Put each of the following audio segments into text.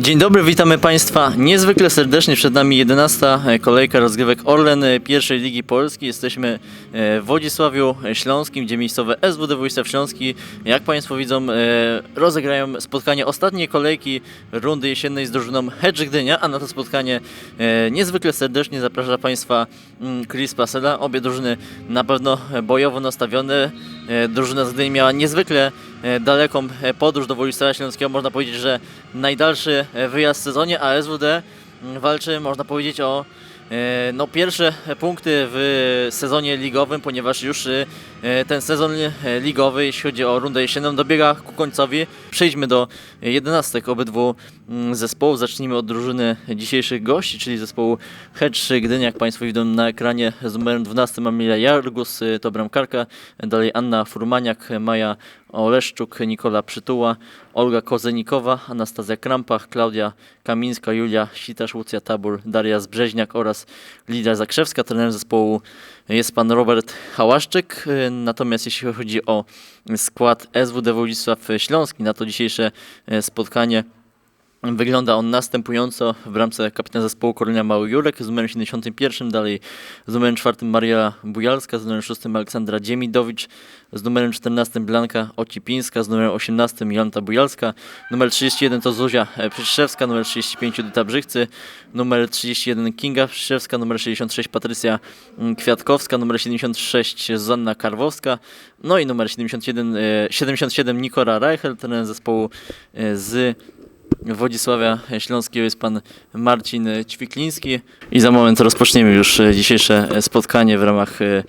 Dzień dobry, witamy Państwa niezwykle serdecznie. Przed nami 11. kolejka rozgrywek Orlen pierwszej Ligi Polski. Jesteśmy e, w Wodzisławiu Śląskim, gdzie miejscowe SWD Wojsław Śląski, jak Państwo widzą, e, rozegrają spotkanie ostatniej kolejki rundy jesiennej z drużyną Hedge Gdynia, a na to spotkanie e, niezwykle serdecznie zaprasza Państwa mm, Chris Pasela. Obie drużyny na pewno bojowo nastawione. E, Drużyna z Gdyni miała niezwykle e, daleką e, podróż do Wodzisławia Śląskiego. Można powiedzieć, że najdalszy e, wyjazd w sezonie, a SWD mm, walczy, można powiedzieć, o e, no, pierwsze punkty w sezonie ligowym, ponieważ już e, ten sezon e, ligowy, jeśli chodzi o rundę jesienną, dobiega ku końcowi. Przejdźmy do jedenastek obydwu mm, zespołów. Zacznijmy od drużyny dzisiejszych gości, czyli zespołu Hedge Gdynia, jak Państwo widzą na ekranie z numerem 12 Emilia Jargus, to bramkarka, dalej Anna Furmaniak, Maja Oleszczuk, Nikola Przytuła, Olga Kozenikowa, Anastazja Krampach, Klaudia Kamińska, Julia Sitasz, Łucja Tabur, Daria Zbrzeźniak oraz Lidia Zakrzewska. Trenerem zespołu jest pan Robert Hałaszczyk. Natomiast jeśli chodzi o skład SWD Wodzisław Śląski, na to dzisiejsze y, spotkanie Wygląda on następująco w bramce kapitan zespołu Kornelia Mały Jurek z numerem 71, dalej z numerem 4 Maria Bujalska, z numerem 6 Aleksandra Dziemidowicz, z numerem 14 Blanka Ocipińska, z numerem 18 Jolanta Bujalska, numer 31 to Zuzia e, Przyszewska, numer 35 Edyta Brzychcy, numer 31 Kinga Przyszewska, numer 66 Patrycja mm, Kwiatkowska, numer 76 Zuzanna Karwowska, no i numer 71, e, 77 Nikora Reichel, ten zespołu e, z Wodzisławia Śląskiego jest pan Marcin Ćwikliński i za moment rozpoczniemy już dzisiejsze spotkanie w ramach e,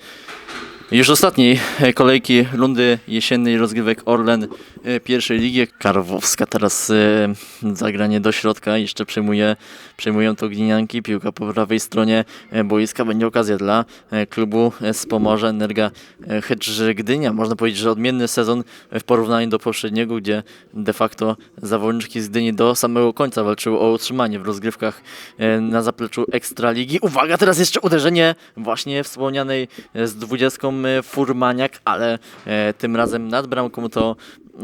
już ostatniej e, kolejki rundy jesiennej rozgrywek Orlen e, pierwszej ligi. Karwowska teraz e, zagranie do środka, jeszcze przejmuje, przejmują to glinianki, piłka po prawej stronie boiska, będzie okazja dla klubu z Pomorza Energa Hedge Gdynia. Można powiedzieć, że odmienny sezon w porównaniu do poprzedniego, gdzie de facto zawodniczki z Gdyni do samego końca walczyły o utrzymanie w rozgrywkach na zapleczu Ekstraligi. Uwaga, teraz jeszcze uderzenie właśnie wspomnianej z 20 e, Furmaniak, ale e, tym razem nad bramką to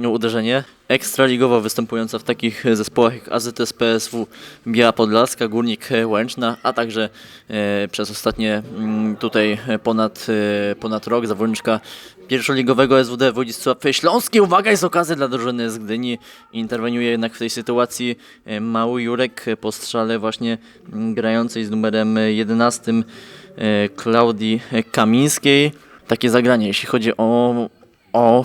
uderzenie ekstraligowo występująca w takich zespołach jak AZS PSW Biała Podlaska, Górnik Łęczna, a także e, przez ostatnie mm, tutaj ponad, ponad rok zawodniczka pierwszoligowego SWD Wodzisław Śląski. Uwaga, jest okazja dla drużyny z Gdyni. Interweniuje jednak w tej sytuacji mały Jurek po strzale właśnie mm, grającej z numerem 11 e, Klaudii Kamińskiej. Takie zagranie, jeśli chodzi o o e,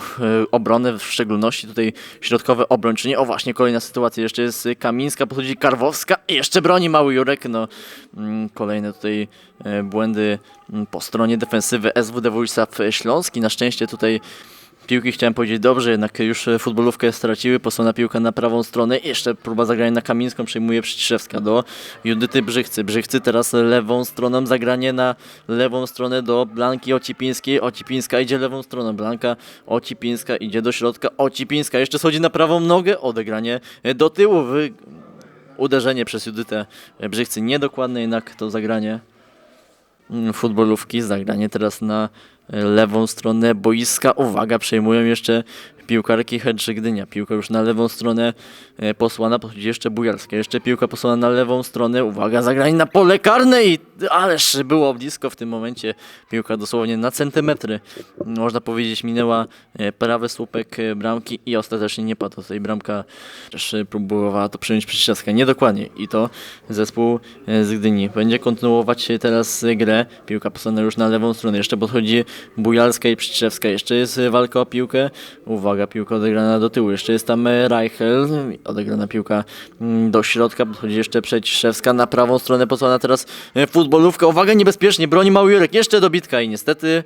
obronę, w szczególności tutaj środkowe obrończynie. O właśnie, kolejna sytuacja, jeszcze jest Kamińska, podchodzi Karwowska i jeszcze broni mały Jurek. No, mm, kolejne tutaj e, błędy mm, po stronie defensywy SWD Wojsław Śląski. Na szczęście tutaj piłki. Chciałem powiedzieć dobrze, jednak już e, futbolówkę straciły, posłana piłka na prawą stronę. Jeszcze próba zagrania na Kamińską, przejmuje Przyciszewska do Judyty Brzychcy. Brzychcy teraz lewą stroną, zagranie na lewą stronę do Blanki Ocipińskiej. Ocipińska idzie lewą stroną, Blanka Ocipińska idzie do środka, Ocipińska jeszcze schodzi na prawą nogę, odegranie e, do tyłu, wy... uderzenie przez Judytę Brzychcy, niedokładne jednak to zagranie mm, futbolówki, zagranie teraz na lewą stronę boiska. Uwaga, przejmują jeszcze piłkarki Hedge Gdynia. Piłka już na lewą stronę e, posłana, podchodzi jeszcze Bujalska. Jeszcze piłka posłana na lewą stronę. Uwaga, zagranie na pole karne i ależ było blisko w tym momencie. Piłka dosłownie na centymetry, można powiedzieć, minęła e, prawy słupek e, bramki i ostatecznie nie padła. Tutaj bramka też próbowała to przyjąć Przyciaska. Niedokładnie i to zespół z Gdyni. Będzie kontynuować teraz grę. Piłka posłana już na lewą stronę. Jeszcze podchodzi Bujalska i Przyciewska. Jeszcze jest e, walka o piłkę. Uwaga, piłka odegrana do tyłu. Jeszcze jest tam e, Reichel. Odegrana piłka mm, do środka. Podchodzi jeszcze Przeciszewska na prawą stronę. Posłana teraz e, futbolówka. Uwaga, niebezpiecznie. Broni mały Jurek. Jeszcze dobitka i niestety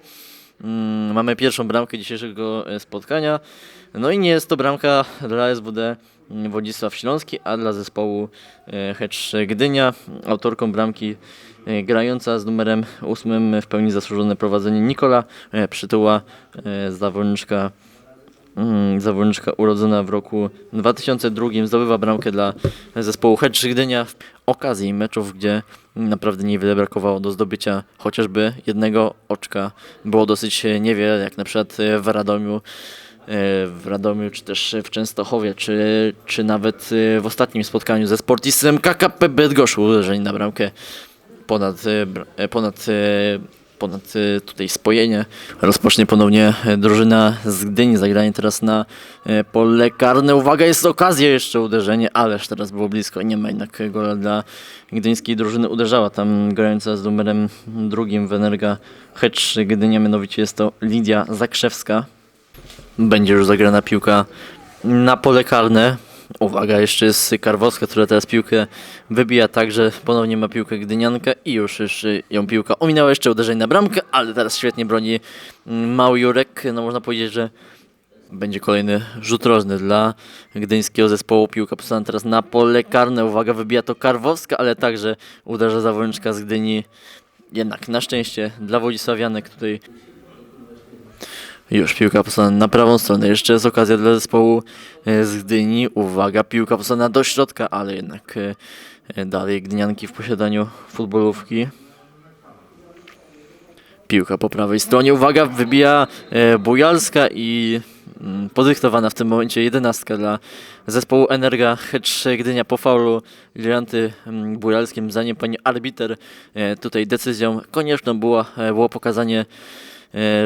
mm, mamy pierwszą bramkę dzisiejszego spotkania. No i nie jest to bramka dla SWD Wodzisław Śląski, a dla zespołu e, Hedge Gdynia. Autorką bramki e, grająca z numerem 8 w pełni zasłużone prowadzenie Nikola e, Przytuła, zawodniczka Mm, zawodniczka urodzona w roku 2002 zdobywa bramkę dla zespołu Hedge Gdynia w okazji meczów, gdzie naprawdę niewiele brakowało do zdobycia chociażby jednego oczka. Było dosyć niewiele, jak na przykład w Radomiu w Radomiu, czy też w Częstochowie, czy, czy nawet e, w ostatnim spotkaniu ze Sportisem KKP Bydgoszcz uderzeń na bramkę ponad, e, e, ponad, e, ponad e, tutaj spojenie. Rozpocznie ponownie e, drużyna z Gdyni, zagranie teraz na e, pole karne. Uwaga, jest okazja jeszcze uderzenie, ależ teraz było blisko. Nie ma jednak gola dla gdyńskiej drużyny. Uderzała tam grająca z numerem drugim w Energa Hedge Gdynia, mianowicie jest to Lidia Zakrzewska. Będzie już zagrana piłka na pole karne. Uwaga, jeszcze jest Karwowska, która teraz piłkę wybija tak, że ponownie ma piłkę Gdynianka i już, już ją piłka ominęła jeszcze uderzenie na bramkę, ale teraz świetnie broni mm, mały Jurek. No można powiedzieć, że będzie kolejny rzut rożny dla gdyńskiego zespołu. Piłka posłana teraz na pole karne. Uwaga, wybija to Karwowska, ale także uderza zawodniczka z Gdyni. Jednak na szczęście dla Wodzisławianek tutaj już piłka posłana na prawą stronę. Jeszcze jest okazja dla zespołu e, z Gdyni. Uwaga, piłka posłana do środka, ale jednak e, e, dalej Gdynianki w posiadaniu futbolówki. Piłka po prawej stronie. Uwaga, wybija Bujalska i mm, podyktowana w tym momencie jedenastka dla zespołu Energa Hedge Gdynia po faulu Lilianty mm, Bujalskim. Zanim pani arbiter tutaj decyzją konieczną była, było pokazanie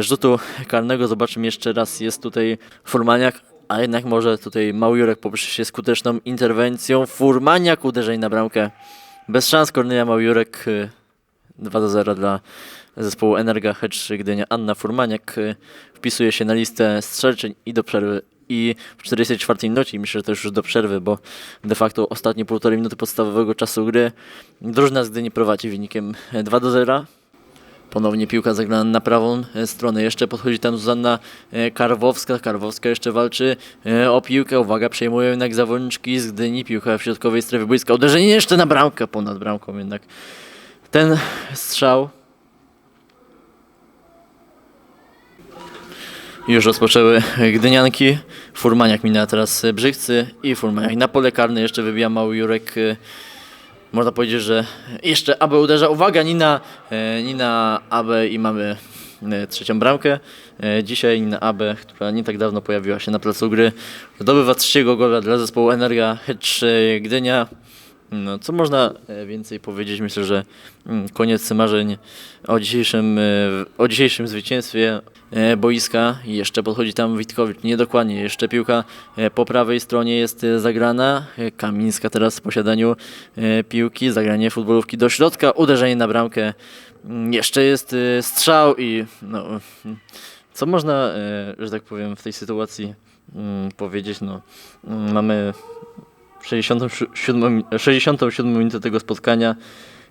rzutu karnego. Zobaczymy jeszcze raz. Jest tutaj Furmaniak, a jednak może tutaj Małjurek poprzez się skuteczną interwencją. Furmaniak uderzeń na bramkę. Bez szans Kornelia Małjurek. e, 2 do 0 dla zespołu Energa Hedge Gdynia. Anna Furmaniak e, wpisuje się na listę strzelczeń i do przerwy. I w 44 minucie, myślę, że też już do przerwy, bo de facto ostatnie półtorej minuty podstawowego czasu gry drużyna z Gdyni prowadzi wynikiem e, 2 do 0. Ponownie piłka zagrana na prawą e, stronę. Jeszcze podchodzi tam Zuzanna e, Karwowska. Karwowska jeszcze walczy e, o piłkę. Uwaga, przejmują jednak zawodniczki z Gdyni. Piłka w środkowej strefie boiska. Uderzenie jeszcze na bramkę, ponad bramką jednak. Ten strzał już rozpoczęły Gdynianki. Furmaniak minęła teraz Brzygcy i Furmaniak na pole karne jeszcze wybija mały Jurek. Można powiedzieć, że jeszcze Abe uderza. Uwaga, Nina, e, Nina Abe i mamy e, trzecią bramkę. E, Dzisiaj Nina Abe, która nie tak dawno pojawiła się na placu gry, zdobywa trzeciego gola dla zespołu Energa Hedge Gdynia. No, co można e, więcej powiedzieć? Myślę, że mm, koniec marzeń o dzisiejszym, e, o dzisiejszym zwycięstwie e, boiska. Jeszcze podchodzi tam Witkowicz. Niedokładnie. Jeszcze piłka po prawej stronie jest zagrana. Kamińska teraz w posiadaniu piłki. Zagranie futbolówki do środka. Uderzenie na bramkę. Mm, Jeszcze jest strzał i no, co można, że tak powiem, w tej sytuacji mm, powiedzieć? No, mamy 67, 67 minutę tego spotkania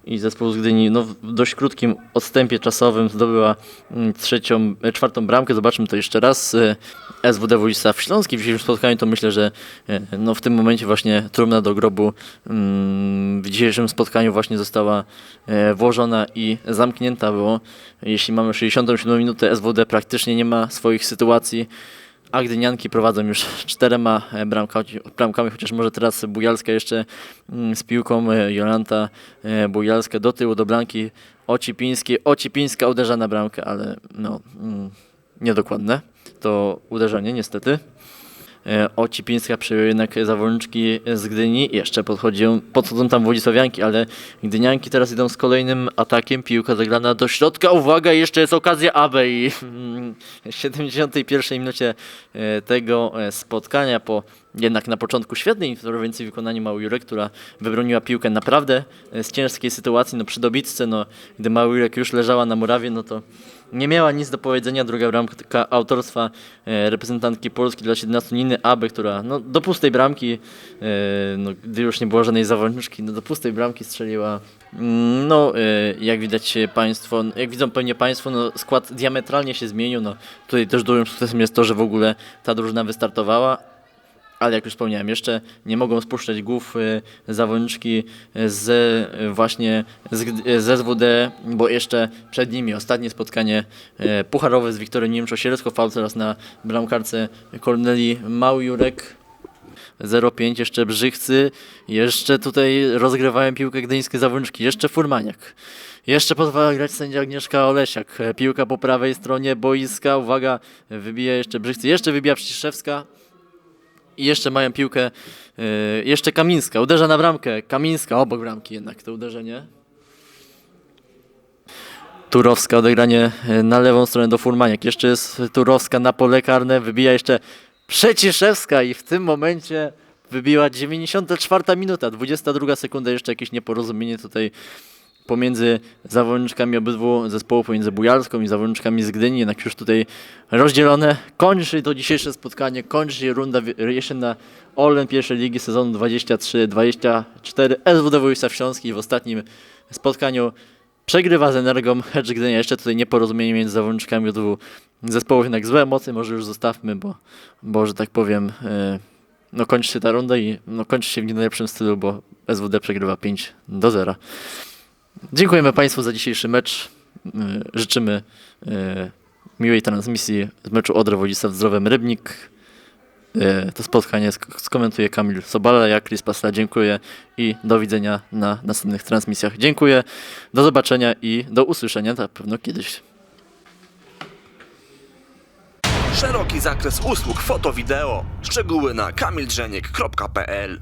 i zespół z Gdyni no, w dość krótkim odstępie czasowym zdobyła mm, trzecią, e, czwartą bramkę. Zobaczmy to jeszcze raz. E, SWD Wojsław Śląski w dzisiejszym spotkaniu to myślę, że e, no, w tym momencie właśnie trumna do grobu mm, w dzisiejszym spotkaniu właśnie została włożona i zamknięta, bo jeśli mamy 67 minutę, SWD praktycznie nie ma swoich sytuacji. A Gdynianki prowadzą już czterema e, bramkami, chociaż może teraz Bujalska jeszcze mm, z piłką, e, Jolanta e, Bujalska do tyłu do bramki Ocipińskiej. Ocipińska uderza na bramkę, ale no, mm, niedokładne to uderzenie niestety. E, Ocipińska przyjął jednak zawodniczki z Gdyni. Jeszcze podchodzą, podchodzą tam Władysławianki, ale Gdynianki teraz idą z kolejnym atakiem. Piłka zagrana do środka. Uwaga, jeszcze jest okazja Abe i mm, w 71 minucie e, tego e, spotkania po jednak na początku świetnej interwencji w wykonaniu Małujurek, która wybroniła piłkę naprawdę z ciężkiej sytuacji, no przy dobitce, no gdy Małujurek już leżała na murawie, no to nie miała nic do powiedzenia. Druga bramka autorstwa e, reprezentantki Polski dla 17 Niny Aby, która no, do pustej bramki, e, no, gdy już nie było żadnej zawodniczki, no, do pustej bramki strzeliła. Mm, No, e, jak widać Państwo, jak widzą pewnie Państwo, no, skład diametralnie się zmienił. No, tutaj też dużym sukcesem jest to, że w ogóle ta drużyna wystartowała. Ale jak już wspomniałem, jeszcze nie mogą spuszczać głów y, zawodniczki z y, właśnie z, Gd- z SWD, bo jeszcze przed nimi ostatnie spotkanie y, pucharowe z Wiktorem Niemczo-Sierecko, faul teraz na bramkarce Korneli Małjurek. 0,5, jeszcze Brzychcy, jeszcze tutaj rozgrywają piłkę gdyńskie zawodniczki, jeszcze Furmaniak. Jeszcze pozwala grać sędzia Agnieszka Olesiak. Piłka po prawej stronie boiska, uwaga, wybija jeszcze Brzychcy, jeszcze wybija Przyszewska. I jeszcze mają piłkę, e, jeszcze Kamińska, uderza na bramkę, Kamińska, obok bramki jednak to uderzenie. Turowska odegranie e, na lewą stronę do Furmaniak. Jeszcze jest Turowska na pole karne, wybija jeszcze Przeciszewska i w tym momencie wybiła 94 minuta, 22 sekunda, jeszcze jakieś nieporozumienie tutaj pomiędzy zawodniczkami obydwu zespołów, pomiędzy Bujalską i zawodniczkami z Gdyni, jednak już tutaj rozdzielone. Kończy to dzisiejsze spotkanie, kończy się runda jesienna Orlen pierwszej ligi sezonu 23-24 SWD Wojska Śląski w ostatnim spotkaniu przegrywa z Energią Hedge Gdynia. Jeszcze tutaj nieporozumienie między zawodniczkami obydwu zespołów, jednak złe emocje może już zostawmy, bo, bo że tak powiem, e, no kończy się ta runda i no kończy się w nie najlepszym stylu, bo SWD przegrywa 5 do 0. Dziękujemy Państwu za dzisiejszy mecz. E, Życzymy e, miłej transmisji z meczu Odra Wodzisław Zdrowem Rybnik. E, To spotkanie sk- skomentuje Kamil Sobala, ja Chris Pasla dziękuję i do widzenia na następnych transmisjach. Dziękuję, do zobaczenia i do usłyszenia na pewno kiedyś. Szeroki zakres usług foto-wideo. Szczegóły na kamildrzeniek.pl